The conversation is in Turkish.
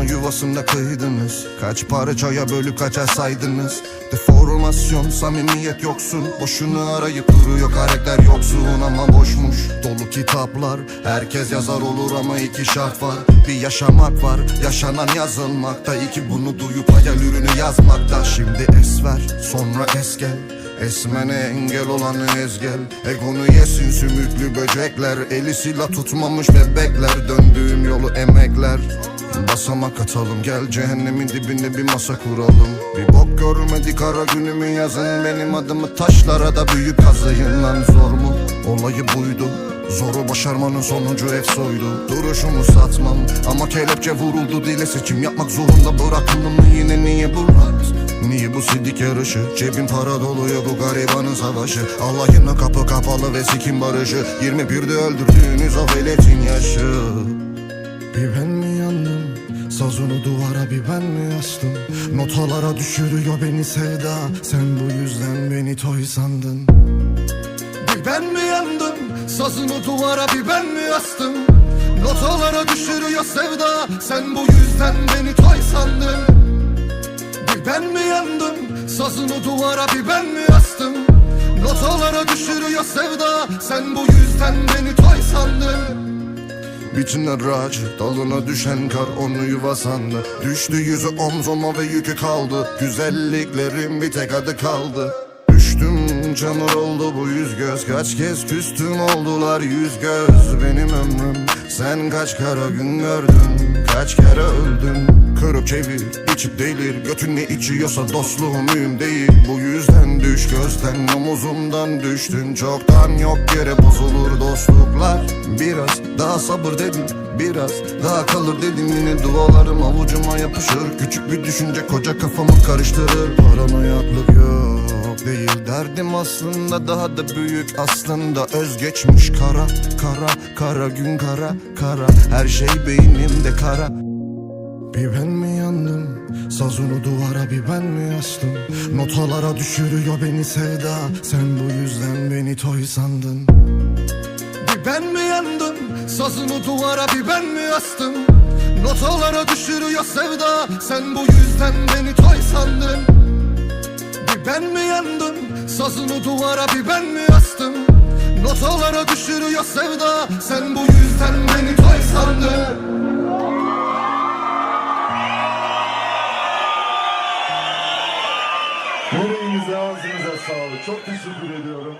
o yuvasında kıydınız. Kaç parçaya bölüp kaça saydınız? Deformasyon, samimiyet yoksun. Boşunu arayıp duruyor karakter yoksun ama boşmuş. Dolu kitaplar, herkes yazar olur ama iki şart var. Bir yaşamak var, yaşanan yazılmakta. İki bunu duyup hayal ürünü yazmakta. Şimdi es ver, sonra es gel. Esmene engel olanı ezgel Egonu yesin sümüklü böcekler. Eli silah tutmamış bebekler. Döndüğüm yolu Basamak atalım gel cehennemin dibinde bir masa kuralım. Bir bok görmedik ara günümü yazın. Benim adımı taşlara da büyük kazıyın lan. Zor mu? Olayı buydu. Zoru başarmanın sonucu efsoydu Duruşumu satmam ama kelepçe vuruldu. Dile seçim yapmak zorunda bırakıldım. Mı yine niye bu rahat? Niye bu sidik yarışı? Cebim para doluyor bu garibanın savaşı. Allah'ına kapı kapalı ve sikim barışı. 21'de öldürdüğünüz o veletin yaşı ben mi astım Notalara düşürüyor beni sevda. Sen bu yüzden beni toy sandın. Bir ben mi yandım? Sazını duvara bir ben mi astım? Notalara düşürüyor sevda. Sen bu yüzden beni toy sandın. Bir ben mi yandım? Sazını duvara bir ben mi astım? Notalara düşürüyor sevda. Sen bu yüzden beni toy sandın Biçimler ağacı dalına düşen kar onu yuva sandı. Düştü yüzü omzuma ve yükü kaldı. Güzelliklerin bir tek adı kaldı. Düştüm çamur oldu bu yüz göz. Kaç kez küstüm oldular yüz göz. Benim ömrüm sen kaç kara gün gördün? Kaç kere öldün Kırıp çevir içip delir. Götün ne içiyorsa dostluğum mühim değil. Bu yüzden düş gözden omuzumdan düştün. Çoktan yok yere bozulur dostluklar. Biraz daha sabır dedim Biraz daha kalır dedim Yine dualarım avucuma yapışır. Küçük bir düşünce koca kafamı karıştırır. Paranoyaklık yok değil. Derdim aslında daha da büyük aslında. Özgeçmiş kara kara kara gün kara kara. Her şey beynimde kara bir ben mi yandım? Sazını duvara bir ben mi astım Notalara düşürüyor beni sevda. Sen bu yüzden beni toy sandın. Bir ben mi yandım? Sazını duvara bir ben mi astım Notalara düşürüyor sevda. Sen bu yüzden beni toy sandın. Bir ben mi yandım? Sazını duvara bir ben mi astım Notalara düşürüyor sevda. Sen bu yüzden beni toy sandın Yüreğinize ağzınıza sağlık. Çok teşekkür ediyorum.